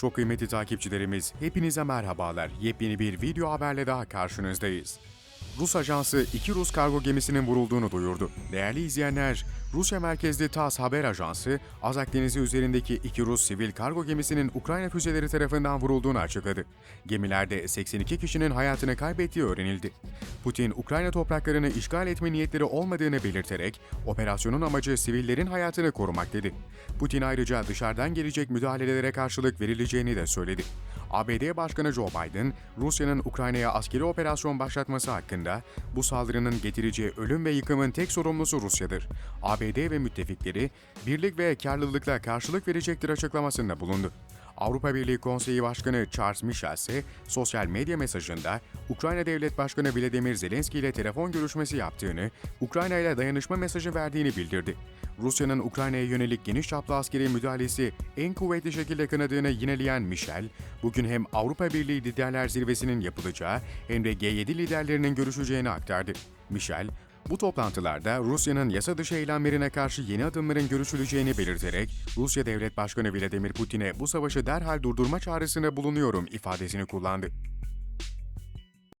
Çok kıymetli takipçilerimiz, hepinize merhabalar. Yepyeni bir video haberle daha karşınızdayız. Rus ajansı iki Rus kargo gemisinin vurulduğunu duyurdu. Değerli izleyenler, Rusya merkezli TASS haber ajansı, Azak Denizi üzerindeki iki Rus sivil kargo gemisinin Ukrayna füzeleri tarafından vurulduğunu açıkladı. Gemilerde 82 kişinin hayatını kaybettiği öğrenildi. Putin, Ukrayna topraklarını işgal etme niyetleri olmadığını belirterek, operasyonun amacı sivillerin hayatını korumak dedi. Putin ayrıca dışarıdan gelecek müdahalelere karşılık verileceğini de söyledi. ABD Başkanı Joe Biden, Rusya'nın Ukrayna'ya askeri operasyon başlatması hakkında bu saldırının getireceği ölüm ve yıkımın tek sorumlusu Rusya'dır. ABD ve müttefikleri birlik ve karlılıkla karşılık verecektir açıklamasında bulundu. Avrupa Birliği Konseyi Başkanı Charles Michel ise sosyal medya mesajında Ukrayna Devlet Başkanı Vladimir Zelenski ile telefon görüşmesi yaptığını, Ukrayna ile dayanışma mesajı verdiğini bildirdi. Rusya'nın Ukrayna'ya yönelik geniş çaplı askeri müdahalesi en kuvvetli şekilde kınadığını yineleyen Michel, bugün hem Avrupa Birliği Liderler Zirvesi'nin yapılacağı hem de G7 liderlerinin görüşeceğini aktardı. Michel, bu toplantılarda Rusya'nın yasa dışı eylemlerine karşı yeni adımların görüşüleceğini belirterek, Rusya Devlet Başkanı Vladimir Putin'e bu savaşı derhal durdurma çağrısında bulunuyorum ifadesini kullandı.